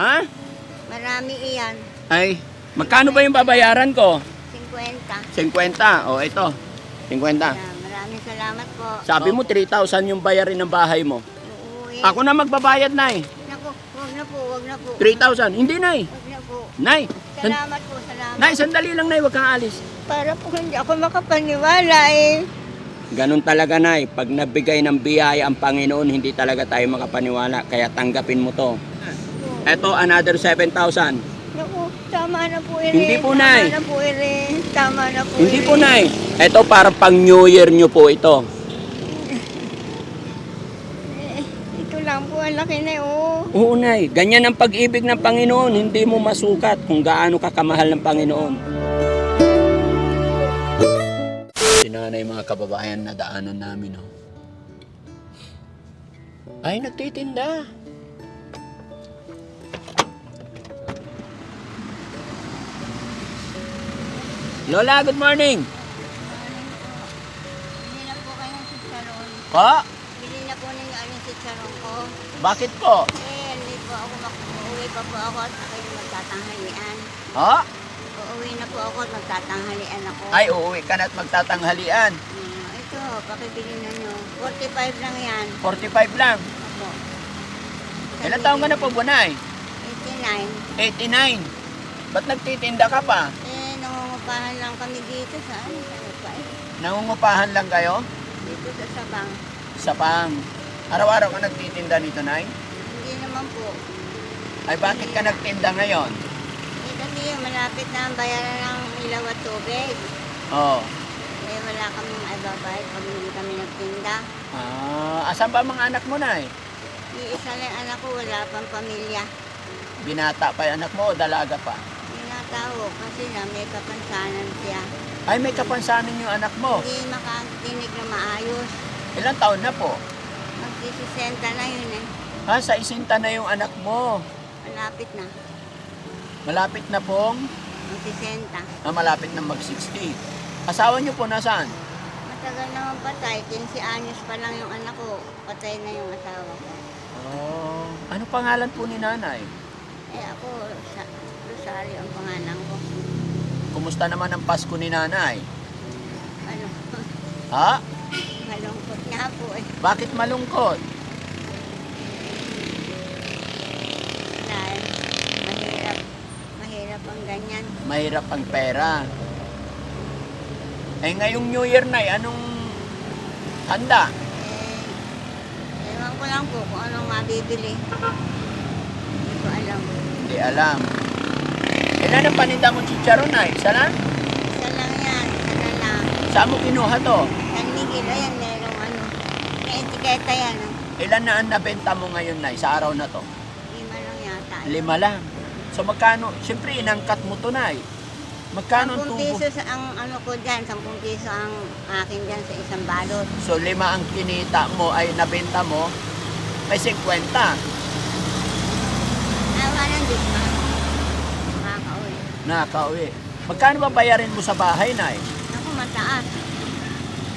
Ha? Marami iyan. Ay, magkano ba yung babayaran ko? 50. 50. O, ito. 50. Yeah, maraming salamat po. Sabi mo 3,000 yung bayarin ng bahay mo. Uuwi. Ako na magbabayad, Nay. Naku, huwag na po, huwag na po. 3,000. Hindi, Nay. Huwag na po. Nay. san- Salamat po, salamat. Nay, sandali lang, Nay. Huwag kang alis. Para po hindi ako makapaniwala eh. Ganun talaga, Nay. Pag nabigay ng biyaya ang Panginoon, hindi talaga tayo makapaniwala. Kaya tanggapin mo to. Ito, another 7,000. Naku, tama na po rin. Hindi po, Nay. Tama na po rin. Tama na po Hindi rin. po, Nay. Ito, para pang New Year nyo po ito. Eh, ito lang po, ang laki na oh. Oo, Nay. Ganyan ang pag-ibig ng Panginoon. Hindi mo masukat kung gaano ka kamahal ng Panginoon. Sinanay mga kababayan na daanan namin, oh. Ay, nagtitinda. Lola, good morning. Bili na po kayo ng chicharon. Po, Bili na po ninyo ang chicharon ko. bakit po? Eh, hindi po ako mag-uwi pa po ako at ako'y magtatanghalian. Ha? Uuwi na po ako at magtatanghalian ako. Ay, uuwi ka na at magtatanghalian. Hmm, ito, pakibili na nyo. 45 lang yan. 45 lang. Opo. Ilan taong ka na po, Bunay? 89. 89. Ba't nagtitinda ka pa? Eh, nangungupahan lang kami dito sa ano, sa lupa eh. Nangungupahan lang kayo? Dito sa Sabang. Sa pang. Araw-araw ka nagtitinda nito, Nay? Hindi naman po. Ay, bakit ka nagtinda ngayon? Eh, kasi malapit na ang bayaran ng ilaw at tubig. Oo. Eh, wala kami maibabayad pag hindi kami nagtinda. Ah, asan ba mga anak mo, Nay? Iisa lang anak ko, wala pang pamilya. Binata pa yung anak mo o dalaga pa? Tinatawo kasi na may kapansanan siya. Ay, may kapansanan yung anak mo. Hindi makatinig na maayos. Ilang taon na po? Magsisisenta na yun eh. Ha, sa isinta na yung anak mo. Malapit na. Malapit na pong, Magsisenta. ah, malapit na mag-60. Asawa niyo po nasaan? Matagal naman patay. 15 anyos pa lang yung anak ko. Patay na yung asawa ko. Oh, ano pangalan po ni nanay? Eh ako, sa Rosario ang pangalan ko. Kumusta naman ang Pasko ni nanay? Ano, Ha? malungkot nga po eh. Bakit malungkot? Dahil mahirap, mahirap ang ganyan. Mahirap ang pera. Eh ngayong New Year na, anong handa? Eh, ewan ko lang po kung anong mabibili. Hindi ko alam. Hindi alam. Ilan ang paninda mo chicharon na? Isa lang? Isa lang yan, isa na lang. Saan mo kinuha to? San Miguel, ayan, merong ano. May etiketa yan. ah. Ilan na ang nabenta mo ngayon na sa araw na to? Lima lang yata. Lima lang. So magkano? Siyempre inangkat mo to na Magkano ang 10 tubo? piso sa ang ano ko dyan, 10 piso ang akin dyan sa isang balot. So lima ang kinita mo ay nabenta mo, may 50. Awa ng Diyos ma. Makakauwi. Nakauwi. Magkano ba bayarin mo sa bahay na Ako mataas.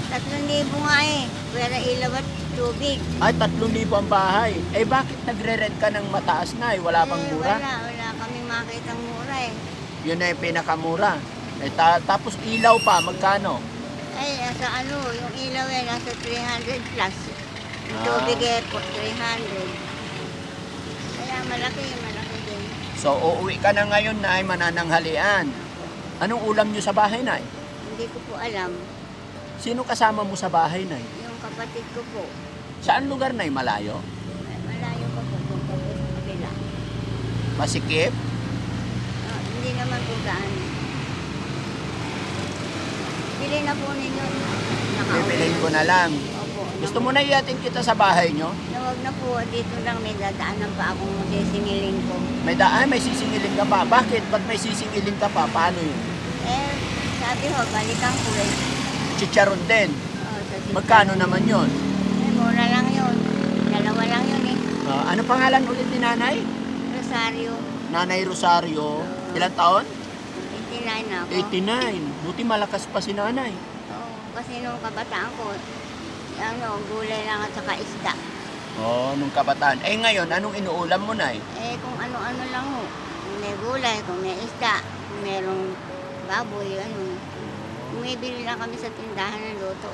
Tatlong libo nga eh. Pwera ilaw at tubig. Ay, 3,000 ang bahay. Eh bakit nagre-rent ka ng mataas na Wala pang Eh, mura? Wala, wala kaming makitang mura eh. Yun na yung pinakamura. Eh, ta- tapos ilaw pa, magkano? Ay, nasa ano, yung ilaw eh, nasa 300 plus. Yung Ah. tubig eh, po, 300. Kaya malaki, malaki. So, uuwi ka na ngayon na ay manananghalian. Anong ulam nyo sa bahay na Hindi ko po alam. Sino kasama mo sa bahay na Yung kapatid ko po, Saan lugar na malayo? ay, malayo pa po kung po sa kabila. Masikip? Ah, hindi naman po gaano. Bili na po ninyo. Bibilhin ko na lang. Opo. Gusto mo na iatin kita sa bahay nyo? Nawag na po, dito lang may dadaanan pa akong sisingilin ko. May daan, may sisingilin ka pa. Bakit? Ba't may sisingilin ka pa? Paano yun? Eh, sabi ho, balikan ko eh. Chicharon din. Oh, sa sita. Magkano naman yun? Eh, mura lang yun. Dalawa lang yun eh. Ah, ano pangalan ulit ni nanay? Rosario, Nanay Rosario. Ilang taon? 89 na ako. 89. Buti malakas pa si nanay. Oo, kasi nung kabataan ko, ano, gulay lang at saka isda. Oh, nung kabataan. Eh ngayon, anong inuulam mo, Nay? Eh, kung ano-ano lang ho. Kung may gulay, kung may isda, kung merong baboy, ano. Bumibili lang kami sa tindahan ng luto.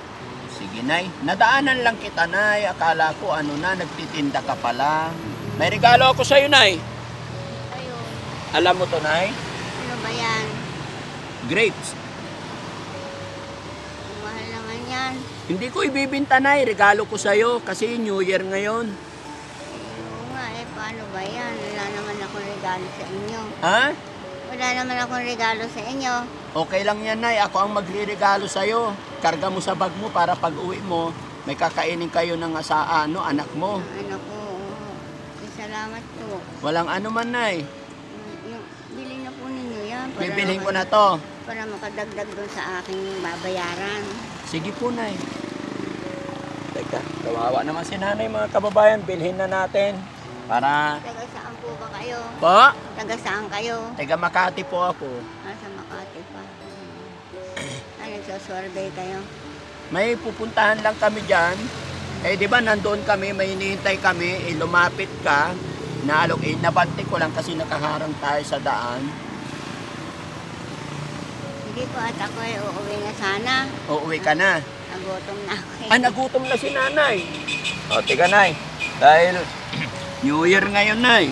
Sige, Nay. Nadaanan lang kita, Nay. Akala ko, ano na, nagtitinda ka pala. May regalo ako sa'yo, Nay. Ayun, Alam mo to, Nay? ano ba yan? Grapes. Ang mahal naman yan. Hindi ko ibibinta, Nay. Regalo ko sa'yo kasi New Year ngayon. Eh, oo nga, eh, paano ba yan? Wala naman akong regalo sa inyo. Ha? Wala naman akong regalo sa inyo. Okay lang yan, Nay. Ako ang magre-regalo sa'yo. Karga mo sa bag mo para pag uwi mo, may kakainin kayo ng asa, ano, anak mo. Ang ano ko, oo. Eh, salamat po. Walang ano man, Nay. Yung, bili na po ninyo yan. para Bibilhin ko na to. Para makadagdag doon sa aking babayaran. Sige po, Nay. Teka, kawawa naman si nanay mga kababayan. Bilhin na natin. Para... Taga saan po ba kayo? Po? Taga saan kayo? Teka, Makati po ako. Nasa Makati pa. Ah, nagsasurvey kayo? May pupuntahan lang kami dyan. Eh, di ba, nandoon kami, may hinihintay kami, eh, lumapit ka. Naalok, eh, nabante ko lang kasi nakaharang tayo sa daan. Hindi po at ako ay uuwi na sana. Uuwi ka na. Nagutom na ako eh. Ah, nagutom na si nanay. O, tiga, nay. Dahil New Year ngayon, nay.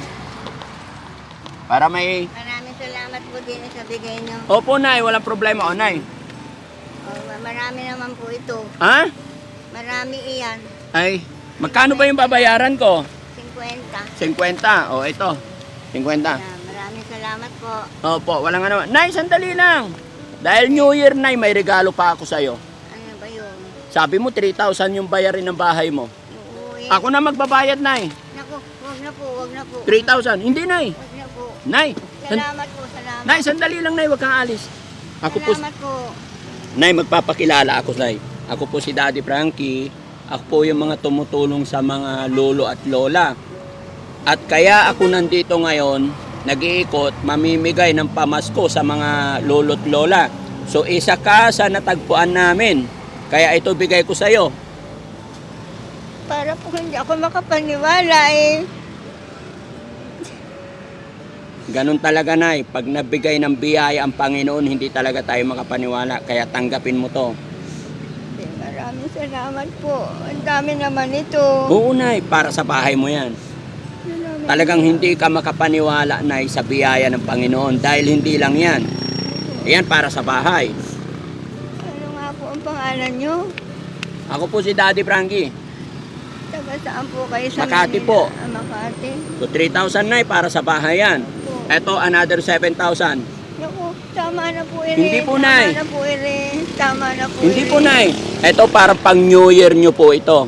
Para may... Maraming salamat po din sa bigay nyo. Opo, nay. Walang problema. O, nay. Oh, marami naman po ito. Ha? Marami iyan. Ay, magkano ba yung babayaran ko? 50. 50. O, ito. 50. Ah, maraming salamat po. Opo, walang ano. Nay, sandali lang. Dahil New Year, nay, may regalo pa ako sa'yo. Ano ba yun? Sabi mo, 3,000 yung bayarin ng bahay mo. Uuwi. Ako na magbabayad, nay. Naku, wag na po, wag na po. 3,000. Hindi, nay. Wag na po. Nay. Salamat po, salamat. nay, sandali lang, nay. Huwag kang alis. Ako po, Salamat po. nay, magpapakilala ako, nay. Ako po si Daddy Frankie. Ako po yung mga tumutulong sa mga lolo at lola. At kaya ako nandito ngayon, nag-iikot, mamimigay ng pamasko sa mga lolo't lola. So isa ka sa natagpuan namin. Kaya ito bigay ko sa iyo. Para po hindi ako makapaniwala eh. Ganun talaga nay, pag nabigay ng biyaya ang Panginoon, hindi talaga tayo makapaniwala. Kaya tanggapin mo to. Eh, Maraming salamat po. Ang dami naman ito. Oo nay, para sa bahay mo yan. Talagang hindi ka makapaniwala nay sa biyaya ng Panginoon dahil hindi lang yan. Yan para sa bahay. Ano nga po ang pangalan nyo? Ako po si Daddy Frankie. Taga saan po kayo sa Makati Manila? po. Ah, Makati. So 3,000 nay para sa bahay yan. Po. Ito another 7,000. Naku, tama na po Ire. Hindi po, Tama Nay. na po Ire. Tama na po Hindi Ire. po nay. Ito para pang New Year nyo po ito.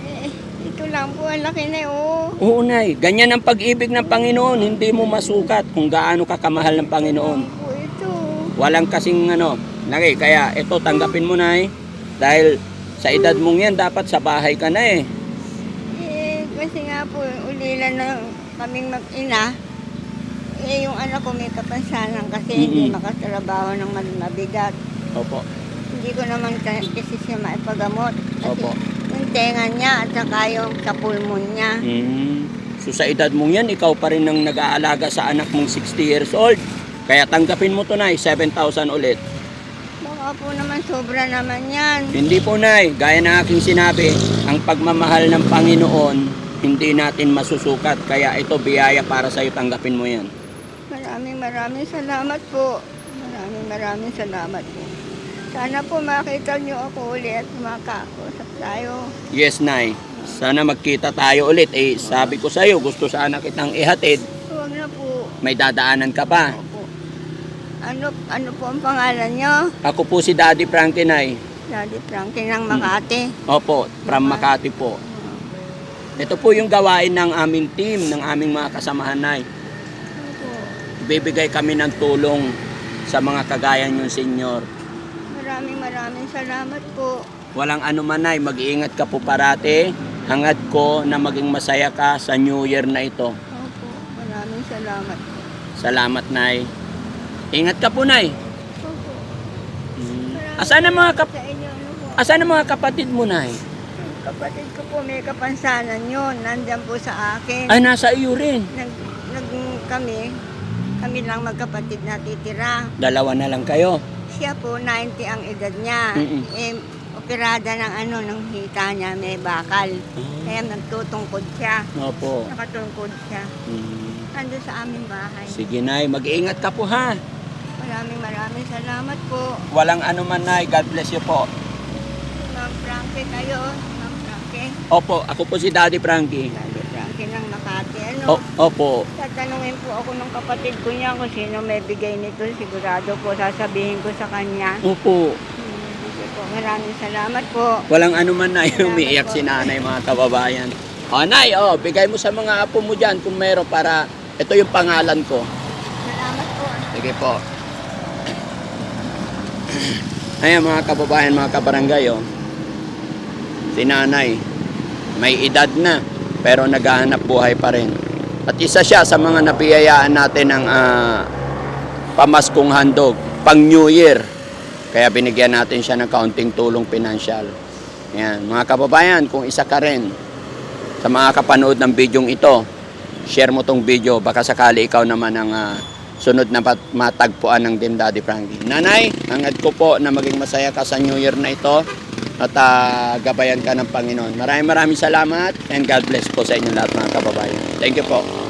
Eh, ito lang po, ang laki na oh. Oo nay, ganyan ang pag-ibig ng Panginoon. Hindi mo masukat kung gaano ka kamahal ng Panginoon. Ang po ito. Walang kasing ano, lagi. Kaya ito tanggapin mo nay. Dahil sa edad mong yan, dapat sa bahay ka na eh. Eh, kasi nga po, ulilan na kaming mag-ina. Eh, yung anak ko may kapansanan kasi hindi Mm-mm. makatrabaho ng mabigat. Opo. Hindi ko naman ka- kasi siya maipagamot. Kasi Opo. Yung tenga niya at saka yung sa pulmon niya. Mm. So sa edad mong yan, ikaw pa rin ang nag-aalaga sa anak mong 60 years old. Kaya tanggapin mo to na 7,000 ulit. Baka po naman sobra naman yan. Hindi po nay, gaya ng aking sinabi, ang pagmamahal ng Panginoon, hindi natin masusukat. Kaya ito biyaya para sa iyo, tanggapin mo yan. Maraming maraming salamat po. Maraming maraming salamat po. Sana po makita niyo ako ulit at makausap tayo. Yes, Nay. Sana magkita tayo ulit. Eh, sabi ko sa iyo, gusto sana kitang ihatid. Huwag na po. May dadaanan ka pa. Opo. Ano, ano po ang pangalan niyo? Ako po si Daddy Frankie, Nay. Daddy Frankie ng Makati. Opo, from Makati po. Ito po yung gawain ng aming team, ng aming mga kasamahan, Nay. Opo. Bibigay kami ng tulong sa mga kagaya niyong senior. Maraming maraming salamat po. Walang anuman, Nay. Mag-iingat ka po parate. Hangad ko na maging masaya ka sa New Year na ito. Opo. Maraming salamat. Salamat, Nay. Ingat ka po, Nay. Opo. Mm. Maraming Asan ang mga kap. Ano? Asan ang mga kapatid mo, Nay? Kapatid ko po may kapansanan yun. Nandyan po sa akin. Ay, nasa iyo rin. Nag, nag, kami, kami lang magkapatid na titira. Dalawa na lang kayo. Siya po, 90 ang edad niya. Mm-mm. Eh, operada ng ano, ng hita niya, may bakal. Kaya nagtutungkod siya. Opo. Nakatungkod siya. Mm. Nandun sa aming bahay. Sige, Nay. Mag-iingat ka po, ha? Maraming maraming salamat po. Walang ano man, Nay. God bless you po. Ma'am Frankie kayo. Ma'am Frankie. Opo, ako po si Daddy Frankie. Ano? O, opo. Tatanungin po ako ng kapatid ko niya kung sino may bigay nito. Sigurado po sasabihin ko sa kanya. Opo. Hmm, sige po. Maraming salamat po. Walang ano man, Nay. Salamat Umiiyak po. si nanay, mga kababayan. O, Nay, oh, bigay mo sa mga apo mo dyan kung meron para... Ito yung pangalan ko. Salamat po. Sige po. Ayan mga kababayan, mga kabarangay, oh. Si nanay, may edad na, pero naghahanap buhay pa rin. At isa siya sa mga napiyayaan natin ng ah, pamaskong handog, pang New Year. Kaya binigyan natin siya ng kaunting tulong pinansyal. Ayan, mga kababayan, kung isa ka rin sa mga kapanood ng bidyong ito, share mo tong video, baka sakali ikaw naman ang ah, sunod na matagpuan ng Dim Daddy Frankie. Nanay, hangad ko po na maging masaya ka sa New Year na ito at ah, gabayan ka ng Panginoon. Maraming maraming salamat and God bless po sa inyo lahat mga kababayan. Thank you po.